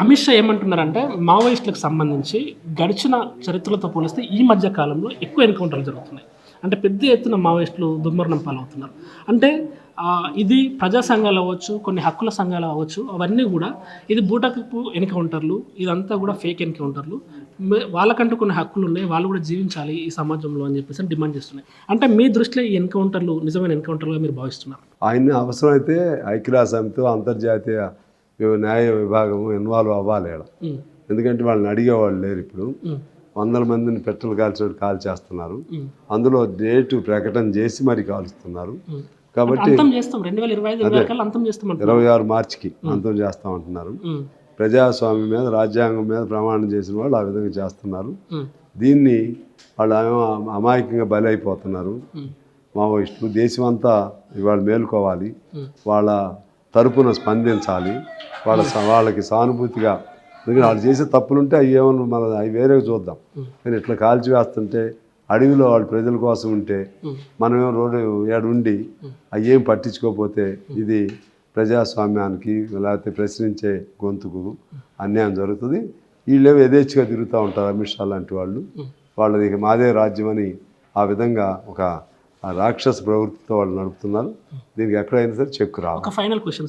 అమిత్ షా ఏమంటున్నారంటే మావోయిస్టులకు సంబంధించి గడిచిన చరిత్రలతో పోలిస్తే ఈ మధ్య కాలంలో ఎక్కువ ఎన్కౌంటర్లు జరుగుతున్నాయి. అంటే పెద్ద ఎత్తున మావోయిస్టులు దుర్మరణం పాలవుతున్నారు. అంటే ఇది ప్రజా సంఘాలు అవ్వచ్చు కొన్ని హక్కుల సంఘాలు అవ్వచ్చు అవన్నీ కూడా ఇది బూటకపు ఎన్కౌంటర్లు ఇదంతా కూడా ఫేక్ ఎన్కౌంటర్లు. వాళ్ళకంటూ కొన్ని హక్కులు ఉన్నాయి వాళ్ళు కూడా జీవించాలి ఈ సమాజంలో అని చెప్పేసి డిమాండ్ చేస్తున్నాయి. అంటే మీ దృష్టిలో ఈ ఎన్కౌంటర్లు నిజమైన ఎన్కౌంటర్లుగా మీరు భావిస్తున్నారు? ఆయన్ని అవసరమైతే ఐక్యరాజ్య సమితి అంతర్జాతీయ న్యాయ విభాగం ఇన్వాల్వ్ అవ్వాలి ఉమ్, ఎందుకంటే వాళ్ళని అడిగేవాళ్ళు లేరు ఇప్పుడు. వందల మందిని పెట్రోల్ కాల్చినట్టు కాల్ చేస్తున్నారు. అందులో డేటు ప్రకటన చేసి మరి కాలుస్తున్నారు. కాబట్టి ఇరవై ఆరు మార్చికి అంతం చేస్తామంటున్నారు. ప్రజాస్వామ్యం మీద రాజ్యాంగం మీద ప్రమాణం చేసిన వాళ్ళు ఆ విధంగా చేస్తున్నారు. దీన్ని వాళ్ళు అమ- అమాయకంగా బలి అయిపోతున్నారు మావోయిస్టులు దేశమంతా ఇవాళ మేలుకోవాలి. వాళ్ళ తరపున స్పందించాలి. వాళ్ళ వాళ్ళకి సానుభూతిగా. ఎందుకంటే వాళ్ళు చేసే తప్పులుంటే అవి ఏమన్నా మన అవి వేరే చూద్దాం. కానీ ఇట్లా కాల్చి వేస్తుంటే అడవిలో వాళ్ళు ప్రజల కోసం ఉంటే ఉమ్. మనమేమో రోడ్డు ఏడుండి అవి ఏం పట్టించుకోకపోతే ఇది ప్రజాస్వామ్యానికి లేకపోతే ప్రశ్నించే గొంతుకు అన్యాయం జరుగుతుంది. వీళ్ళేమో యథేచ్ఛగా తిరుగుతూ ఉంటారు అమిత్ షా లాంటి వాళ్ళు. వాళ్ళది ఇక మాదే రాజ్యం అని ఆ విధంగా ఒక రాక్షస ప్రవృత్తితో వాళ్ళు నడుపుతున్నారు. దీనికి ఎక్కడైనా సరే చెక్కు ఒక ఫైనల్ క్వశ్చన్